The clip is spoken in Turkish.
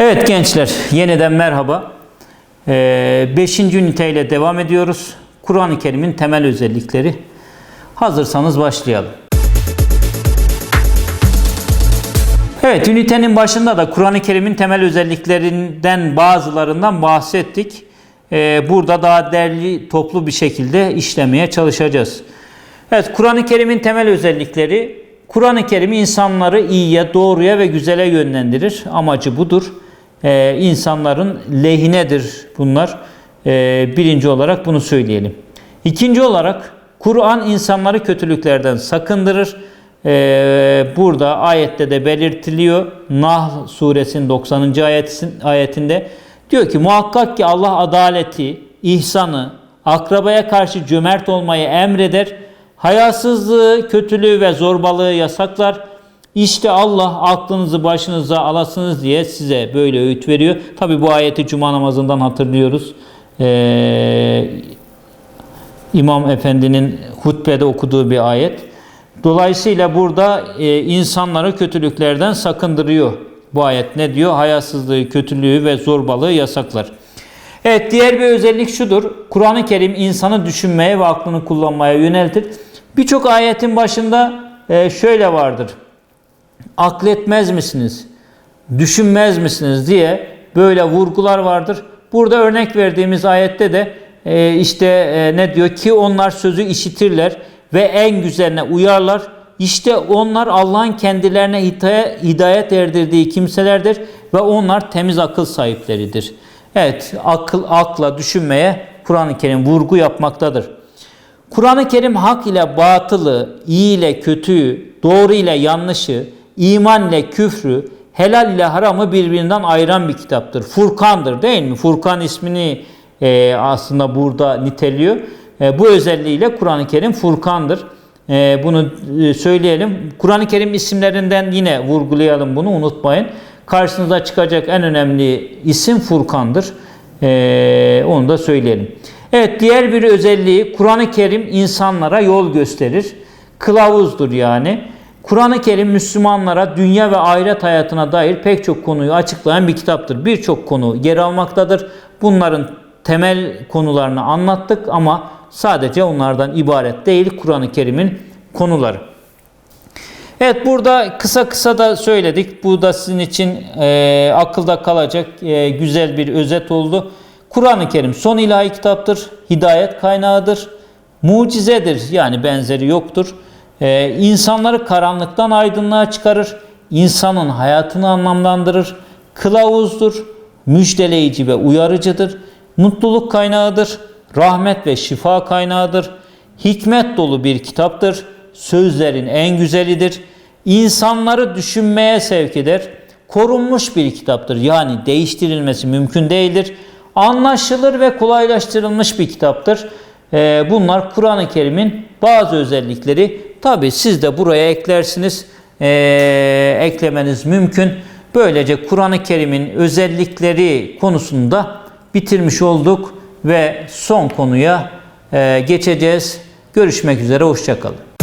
Evet gençler, yeniden merhaba. 5. üniteyle devam ediyoruz. Kur'an-ı Kerim'in temel özellikleri. Hazırsanız başlayalım. Evet, ünitenin başında da Kur'an-ı Kerim'in temel özelliklerinden bazılarından bahsettik. Ee, Burada daha derli, toplu bir şekilde işlemeye çalışacağız. Evet, Kur'an-ı Kerim'in temel özellikleri Kur'an-ı Kerim insanları iyiye, doğruya ve güzele yönlendirir. Amacı budur. Ee, insanların lehinedir bunlar. Ee, birinci olarak bunu söyleyelim. İkinci olarak Kur'an insanları kötülüklerden sakındırır. Ee, burada ayette de belirtiliyor. Nahl suresinin 90. ayetin, ayetinde diyor ki muhakkak ki Allah adaleti, ihsanı, akrabaya karşı cömert olmayı emreder. Hayasızlığı, kötülüğü ve zorbalığı yasaklar. İşte Allah aklınızı başınıza alasınız diye size böyle öğüt veriyor. Tabi bu ayeti cuma namazından hatırlıyoruz. Ee, İmam Efendi'nin hutbede okuduğu bir ayet. Dolayısıyla burada e, insanları kötülüklerden sakındırıyor. Bu ayet ne diyor? Hayasızlığı, kötülüğü ve zorbalığı yasaklar. Evet diğer bir özellik şudur. Kur'an-ı Kerim insanı düşünmeye ve aklını kullanmaya yöneltir. Birçok ayetin başında e, şöyle vardır. Akletmez misiniz? Düşünmez misiniz diye böyle vurgular vardır. Burada örnek verdiğimiz ayette de e, işte e, ne diyor ki onlar sözü işitirler ve en güzeline uyarlar. İşte onlar Allah'ın kendilerine hidayet, erdirdiği kimselerdir ve onlar temiz akıl sahipleridir. Evet, akıl akla düşünmeye Kur'an-ı Kerim vurgu yapmaktadır. Kur'an-ı Kerim hak ile batılı, iyi ile kötüyü, doğru ile yanlışı, iman ile küfrü, helal ile haramı birbirinden ayıran bir kitaptır. Furkandır değil mi? Furkan ismini e, aslında burada niteliyor. E, bu özelliğiyle Kur'an-ı Kerim Furkandır. E, bunu e, söyleyelim. Kur'an-ı Kerim isimlerinden yine vurgulayalım bunu unutmayın. Karşınıza çıkacak en önemli isim Furkan'dır. E, onu da söyleyelim. Evet diğer bir özelliği Kur'an-ı Kerim insanlara yol gösterir. Kılavuzdur yani. Kur'an-ı Kerim Müslümanlara dünya ve ahiret hayatına dair pek çok konuyu açıklayan bir kitaptır. Birçok konu yer almaktadır. Bunların temel konularını anlattık ama sadece onlardan ibaret değil Kur'an-ı Kerim'in konuları. Evet burada kısa kısa da söyledik. Bu da sizin için e, akılda kalacak e, güzel bir özet oldu. Kur'an-ı Kerim son ilahi kitaptır, hidayet kaynağıdır, mucizedir yani benzeri yoktur. Ee, insanları karanlıktan aydınlığa çıkarır, insanın hayatını anlamlandırır, kılavuzdur, müjdeleyici ve uyarıcıdır, mutluluk kaynağıdır, rahmet ve şifa kaynağıdır, hikmet dolu bir kitaptır, sözlerin en güzelidir, insanları düşünmeye sevk eder, korunmuş bir kitaptır yani değiştirilmesi mümkün değildir, anlaşılır ve kolaylaştırılmış bir kitaptır. Ee, bunlar Kur'an-ı Kerim'in bazı özellikleri. Tabi siz de buraya eklersiniz. Ee, eklemeniz mümkün. Böylece Kur'an-ı Kerim'in özellikleri konusunda bitirmiş olduk ve son konuya e, geçeceğiz. Görüşmek üzere, hoşçakalın.